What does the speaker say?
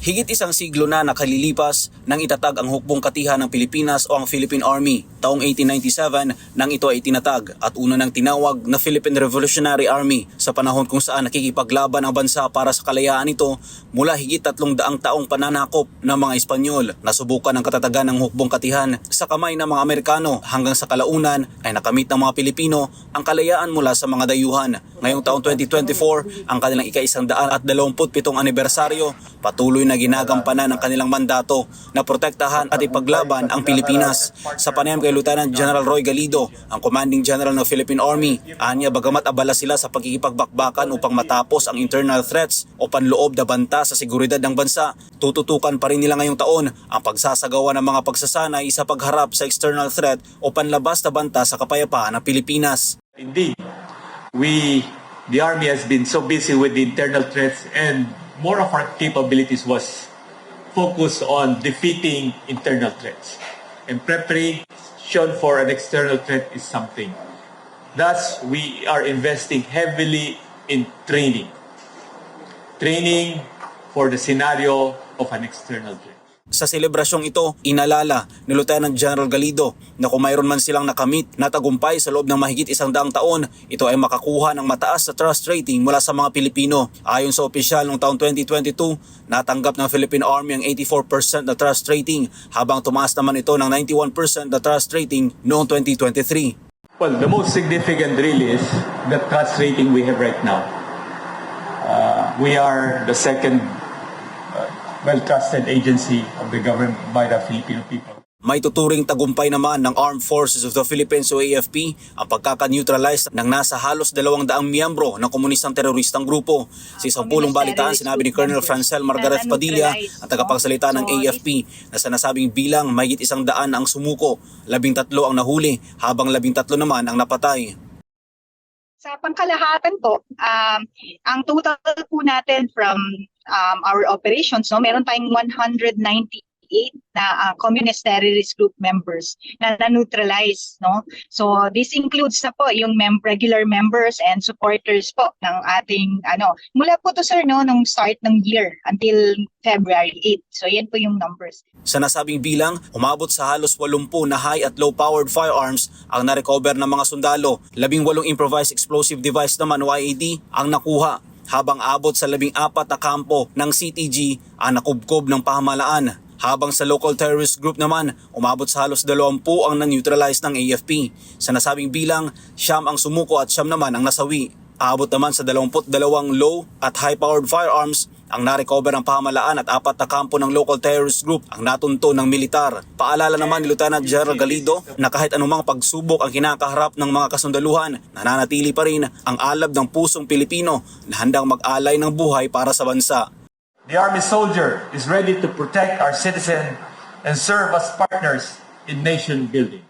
Higit isang siglo na nakalilipas nang itatag ang hukbong katihan ng Pilipinas o ang Philippine Army. Taong 1897 nang ito ay tinatag at una nang tinawag na Philippine Revolutionary Army sa panahon kung saan nakikipaglaban ang bansa para sa kalayaan nito mula higit tatlong daang taong pananakop ng mga Espanyol. Nasubukan ang katatagan ng hukbong katihan sa kamay ng mga Amerikano hanggang sa kalaunan ay nakamit ng mga Pilipino ang kalayaan mula sa mga dayuhan. Ngayong taong 2024, ang kanilang ika-isang daan at dalawamput pitong anibersaryo, patuloy na ginagampanan ang kanilang mandato na protektahan at ipaglaban ang Pilipinas. Sa panayam kay Lieutenant General Roy Galido, ang Commanding General ng Philippine Army, anya bagamat abala sila sa pagkikipagbakbakan upang matapos ang internal threats o panloob na banta sa seguridad ng bansa, tututukan pa rin nila ngayong taon ang pagsasagawa ng mga pagsasanay sa pagharap sa external threat o panlabas na banta sa kapayapaan ng Pilipinas. Indeed, we, the Army has been so busy with the internal threats and more of our capabilities was focused on defeating internal threats. And preparation for an external threat is something. Thus, we are investing heavily in training. Training for the scenario of an external threat. Sa selebrasyong ito, inalala ni Lieutenant General Galido na kung mayroon man silang nakamit na tagumpay sa loob ng mahigit isang daang taon, ito ay makakuha ng mataas na trust rating mula sa mga Pilipino. Ayon sa opisyal noong taong 2022, natanggap ng Philippine Army ang 84% na trust rating habang tumaas naman ito ng 91% na trust rating noong 2023. Well, the most significant really is the trust rating we have right now. Uh, we are the second well-trusted agency of the government by the Filipino people. May tuturing tagumpay naman ng Armed Forces of the Philippines o AFP ang pagkaka-neutralize ng nasa halos dalawang daang miyembro ng komunistang teroristang grupo. Sa isang pulong balitaan, sinabi ni Colonel Francel Margaret Padilla, ang tagapagsalita ng AFP, na sa nasabing bilang mahigit isang daan ang sumuko, labing tatlo ang nahuli, habang labing tatlo naman ang napatay. Sa pangkalahatan po, um, ang total po natin from um, our operations, no, meron tayong 198 na uh, communist terrorist group members na na-neutralize. No? So this includes na po yung mem- regular members and supporters po ng ating, ano, mula po to sir, no, nung start ng year until February 8. So yan po yung numbers. Sa nasabing bilang, umabot sa halos 80 na high at low-powered firearms ang narecover ng mga sundalo. Labing walong improvised explosive device naman o IED ang nakuha habang abot sa labing apat na kampo ng CTG ang nakubkob ng pamahalaan. Habang sa local terrorist group naman, umabot sa halos 20 ang na-neutralize ng AFP. Sa nasabing bilang, siyam ang sumuko at siyam naman ang nasawi. Abot naman sa 22 low at high-powered firearms ang narecover ng pamahalaan at apat na kampo ng local terrorist group ang natunto ng militar. Paalala naman ni Lieutenant General Galido na kahit anumang pagsubok ang kinakaharap ng mga kasundaluhan, nananatili pa rin ang alab ng pusong Pilipino na handang mag-alay ng buhay para sa bansa. The Army soldier is ready to protect our citizen and serve as partners in nation building.